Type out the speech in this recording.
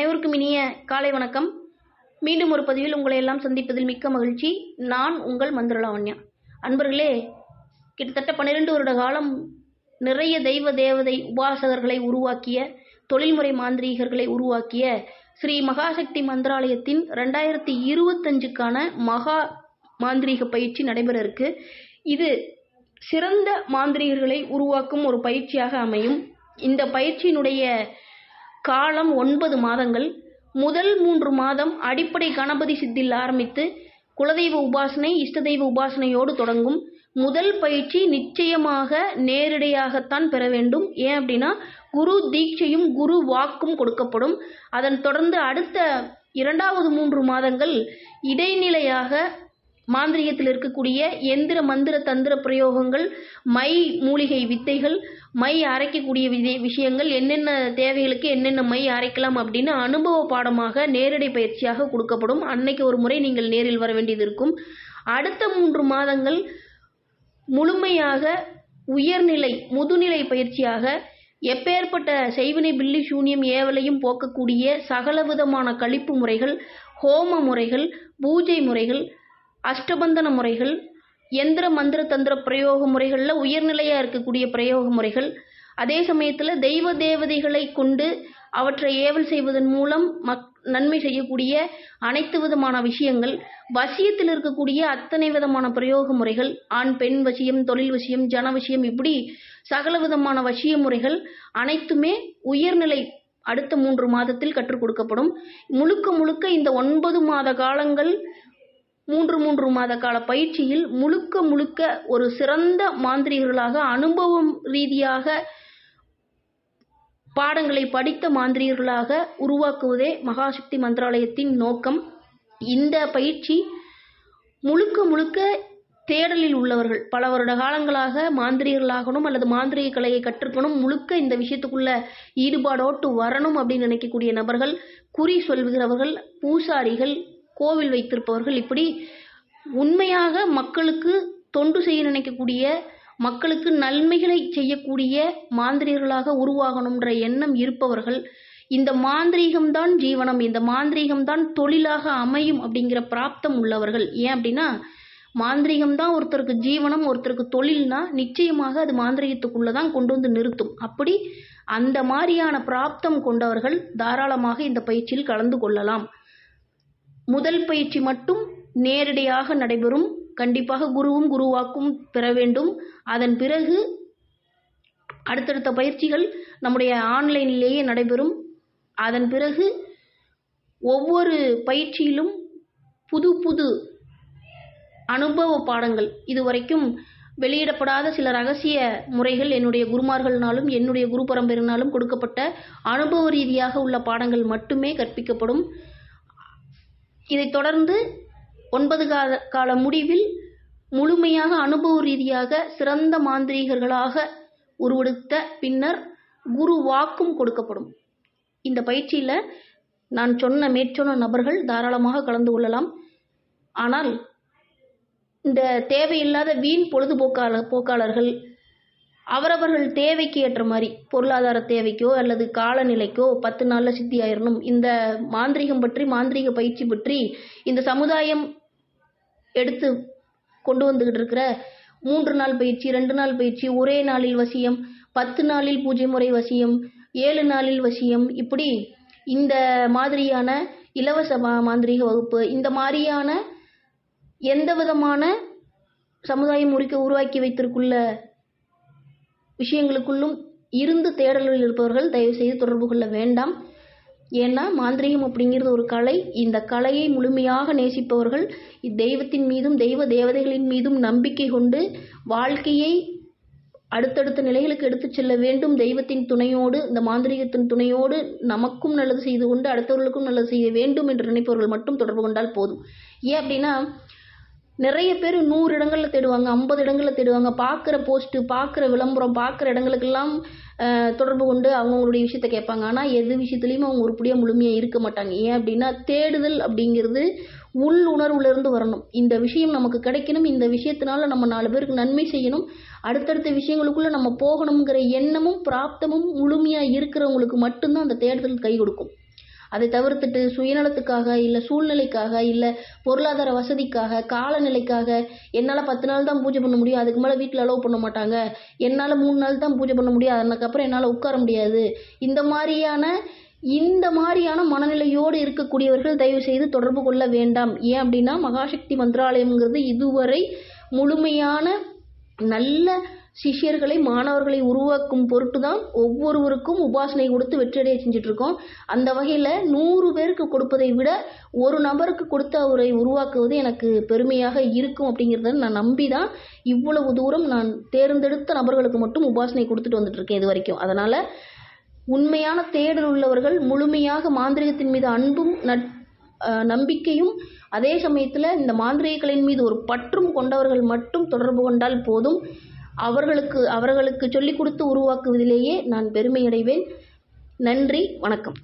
அனைவருக்கும் இனிய காலை வணக்கம். மீண்டும் ஒரு பதிவில் உங்களை எல்லாம் சந்திப்பதில் மிக்க மகிழ்ச்சி. நான் உங்கள் மந்திரலாவண்யா அன்பர்களே கிட்டத்தட்ட பன்னிரெண்டு வருட காலம் நிறைய தெய்வ தேவதை உபாசகர்களை உருவாக்கிய தொழில்முறை மாந்திரீகர்களை உருவாக்கிய ஸ்ரீ மகாசக்தி மந்திராலயத்தின் ரெண்டாயிரத்தி இருபத்தஞ்சுக்கான மகா மாந்திரீக பயிற்சி நடைபெற இருக்கு. இது சிறந்த மாந்திரீகர்களை உருவாக்கும் ஒரு பயிற்சியாக அமையும். இந்த பயிற்சியினுடைய காலம் ஒன்பது மாதங்கள். முதல் மூன்று மாதம் அடிப்படை கணபதி சித்தில் ஆரம்பித்து குலதெய்வ உபாசனை இஷ்ட தெய்வ உபாசனையோடு தொடங்கும். முதல் பயிற்சி நிச்சயமாக நேரிடையாகத்தான் பெற வேண்டும். ஏன் அப்படின்னா குரு தீட்சையும் குரு வாக்கும் கொடுக்கப்படும். அதன் தொடர்ந்து அடுத்த இரண்டாவது மூன்று மாதங்கள் இடைநிலையாக மாந்திரிகத்தில் இருக்கக்கூடிய எந்திர மந்திர தந்திர பிரயோகங்கள் மை மூலிகை வித்தைகள் மை அரைக்கக்கூடிய விதை விஷயங்கள் என்னென்ன தேவைகளுக்கு என்னென்ன மை அரைக்கலாம் அப்படின்னு அனுபவ பாடமாக நேரடி பயிற்சியாக கொடுக்கப்படும். அன்னைக்கு ஒரு முறை நீங்கள் நேரில் வர வேண்டியது இருக்கும். அடுத்த மூன்று மாதங்கள் முழுமையாக உயர்நிலை முதுநிலை பயிற்சியாக எப்பேற்பட்ட செய்வினை பில்லி சூன்யம் ஏவலையும் போக்கக்கூடிய சகலவிதமான கழிப்பு முறைகள் ஹோம முறைகள் பூஜை முறைகள் அஷ்டபந்தன முறைகள் எந்திர மந்திர தந்திர பிரயோக முறைகளில் உயர்நிலையாக இருக்கக்கூடிய பிரயோக முறைகள். அதே சமயத்தில் தெய்வ தேவதைகளை கொண்டு அவற்றை ஏவல் செய்வதன் மூலம் மக் நன்மை செய்யக்கூடிய அனைத்து விதமான விஷயங்கள். வசியத்தில் இருக்கக்கூடிய அத்தனை விதமான பிரயோக முறைகள் ஆண் பெண் வசியம் தொழில் வசியம் ஜன வசியம் இப்படி சகல விதமான வசிய முறைகள் அனைத்துமே உயர்நிலை அடுத்த மூன்று மாதத்தில் கற்றுக் கொடுக்கப்படும். முழுக்க முழுக்க இந்த ஒன்பது மாத காலங்கள் மூன்று மூன்று மாத கால பயிற்சியில் முழுக்க முழுக்க ஒரு சிறந்த மாந்திரிகர்களாக அனுபவம் ரீதியாக பாடங்களை படித்த மாந்திரிகர்களாக உருவாக்குவதே மகாசக்தி மந்திராலயத்தின் நோக்கம். இந்த பயிற்சி முழுக்க முழுக்க தேடலில் உள்ளவர்கள் பல வருட காலங்களாக மாந்திரிகர்களாகணும் அல்லது மாந்திரிக கலையை கற்றுக்கணும் முழுக்க இந்த விஷயத்துக்குள்ள ஈடுபாடோட்டு வரணும் அப்படின்னு நினைக்கக்கூடிய நபர்கள் குறி சொல்கிறவர்கள் பூசாரிகள் கோவில் வைத்திருப்பவர்கள் இப்படி உண்மையாக மக்களுக்கு தொண்டு செய்ய நினைக்கக்கூடிய மக்களுக்கு நன்மைகளை செய்யக்கூடிய மாந்திரிகர்களாக உருவாகணுன்ற எண்ணம் இருப்பவர்கள் இந்த மாந்திரீகம்தான் ஜீவனம் இந்த மாந்திரீகம்தான் தொழிலாக அமையும் அப்படிங்கிற பிராப்தம் உள்ளவர்கள். ஏன் அப்படின்னா மாந்திரீகம் தான் ஒருத்தருக்கு ஜீவனம் ஒருத்தருக்கு தொழில்னா நிச்சயமாக அது மாந்திரீகத்துக்குள்ளே தான் கொண்டு வந்து நிறுத்தும். அப்படி அந்த மாதிரியான பிராப்தம் கொண்டவர்கள் தாராளமாக இந்த பயிற்சியில் கலந்து கொள்ளலாம். முதல் பயிற்சி மட்டும் நேரடியாக நடைபெறும். கண்டிப்பாக குருவும் குருவாக்கும் பெற வேண்டும். அதன் பிறகு அடுத்தடுத்த பயிற்சிகள் நம்முடைய ஆன்லைனிலேயே நடைபெறும். அதன் பிறகு ஒவ்வொரு பயிற்சியிலும் புது புது அனுபவ பாடங்கள். இதுவரைக்கும் வெளியிடப்படாத சில ரகசிய முறைகள் என்னுடைய குருமார்கள்னாலும் என்னுடைய குரு பரம்பரினாலும் கொடுக்கப்பட்ட அனுபவ ரீதியாக உள்ள பாடங்கள் மட்டுமே கற்பிக்கப்படும். இதைத் தொடர்ந்து ஒன்பது கால கால முடிவில் முழுமையாக அனுபவ ரீதியாக சிறந்த மாந்திரீகர்களாக உருவெடுத்த பின்னர் குரு வாக்கும் கொடுக்கப்படும். இந்த பயிற்சியில் நான் சொன்ன மேற்சொன்ன நபர்கள் தாராளமாக கலந்து கொள்ளலாம். ஆனால் இந்த தேவையில்லாத வீண் பொழுதுபோக்காள போக்காளர்கள் அவரவர்கள் தேவைக்கு ஏற்ற மாதிரி பொருளாதார தேவைக்கோ அல்லது காலநிலைக்கோ பத்து நாளில் சித்தி ஆயிரணும். இந்த மாந்திரிகம் பற்றி மாந்திரிக பயிற்சி பற்றி இந்த சமுதாயம் எடுத்து கொண்டு வந்துக்கிட்டு இருக்கிற மூன்று நாள் பயிற்சி ரெண்டு நாள் பயிற்சி ஒரே நாளில் வசியம் பத்து நாளில் பூஜை முறை வசியம் ஏழு நாளில் வசியம் இப்படி இந்த மாதிரியான இலவச மா மாந்திரிக வகுப்பு இந்த மாதிரியான எந்த விதமான சமுதாயம் உரிக்க உருவாக்கி வைத்திருக்குள்ள விஷயங்களுக்குள்ளும் இருந்து தேடலில் இருப்பவர்கள் தயவு செய்து தொடர்பு கொள்ள வேண்டாம். ஏன்னா மாந்திரிகம் அப்படிங்கிறது ஒரு கலை. இந்த கலையை முழுமையாக நேசிப்பவர்கள் இத்தெய்வத்தின் மீதும் தெய்வ தேவதைகளின் மீதும் நம்பிக்கை கொண்டு வாழ்க்கையை அடுத்தடுத்த நிலைகளுக்கு எடுத்துச் செல்ல வேண்டும். தெய்வத்தின் துணையோடு இந்த மாந்திரிகத்தின் துணையோடு நமக்கும் நல்லது செய்து கொண்டு அடுத்தவர்களுக்கும் நல்லது செய்ய வேண்டும் என்று நினைப்பவர்கள் மட்டும் தொடர்பு கொண்டால் போதும். ஏன் அப்படின்னா நிறைய பேர் நூறு இடங்களில் தேடுவாங்க ஐம்பது இடங்களில் தேடுவாங்க. பார்க்குற போஸ்ட்டு பார்க்குற விளம்பரம் பார்க்குற இடங்களுக்கெல்லாம் தொடர்பு கொண்டு அவங்கவுங்களுடைய விஷயத்த கேட்பாங்க. ஆனால் எது விஷயத்துலையும் அவங்க உருப்படியாக முழுமையாக இருக்க மாட்டாங்க. ஏன் அப்படின்னா தேடுதல் அப்படிங்கிறது உள் உணர்வுலேருந்து வரணும். இந்த விஷயம் நமக்கு கிடைக்கணும். இந்த விஷயத்தினால நம்ம நாலு பேருக்கு நன்மை செய்யணும். அடுத்தடுத்த விஷயங்களுக்குள்ளே நம்ம போகணுங்கிற எண்ணமும் பிராப்தமும் முழுமையாக இருக்கிறவங்களுக்கு மட்டும்தான் அந்த தேடுதல் கை கொடுக்கும். அதை தவிர்த்துட்டு சுயநலத்துக்காக இல்லை சூழ்நிலைக்காக இல்லை பொருளாதார வசதிக்காக காலநிலைக்காக என்னால் பத்து நாள் தான் பூஜை பண்ண முடியும் அதுக்கு மேலே வீட்டில் அலோவ் பண்ண மாட்டாங்க. என்னால் மூணு நாள் தான் பூஜை பண்ண முடியும் அதுக்கப்புறம் என்னால் உட்கார முடியாது. இந்த மாதிரியான இந்த மாதிரியான மனநிலையோடு இருக்கக்கூடியவர்கள் தயவு செய்து தொடர்பு கொள்ள வேண்டாம். ஏன் அப்படின்னா மகாசக்தி மந்திராலயம்ங்கிறது இதுவரை முழுமையான நல்ல சிஷ்யர்களை மாணவர்களை உருவாக்கும் பொருட்டு தான் ஒவ்வொருவருக்கும் உபாசனை கொடுத்து வெற்றியடைய செஞ்சுட்டு இருக்கோம் அந்த வகையில் நூறு பேருக்கு கொடுப்பதை விட ஒரு நபருக்கு கொடுத்து அவரை உருவாக்குவது எனக்கு பெருமையாக இருக்கும் அப்படிங்கிறத நான் நம்பி தான் இவ்வளவு தூரம் நான் தேர்ந்தெடுத்த நபர்களுக்கு மட்டும் உபாசனை கொடுத்துட்டு வந்துட்டுருக்கேன் இது வரைக்கும். அதனால் உண்மையான தேடல் உள்ளவர்கள் முழுமையாக மாந்திரிகத்தின் மீது அன்பும் நட் நம்பிக்கையும் அதே சமயத்தில் இந்த மாந்திரிகங்களின் மீது ஒரு பற்றும் கொண்டவர்கள் மட்டும் தொடர்பு கொண்டால் போதும். அவர்களுக்கு அவர்களுக்கு சொல்லிக் கொடுத்து உருவாக்குவதிலேயே நான் பெருமை அடைவேன் நன்றி வணக்கம்.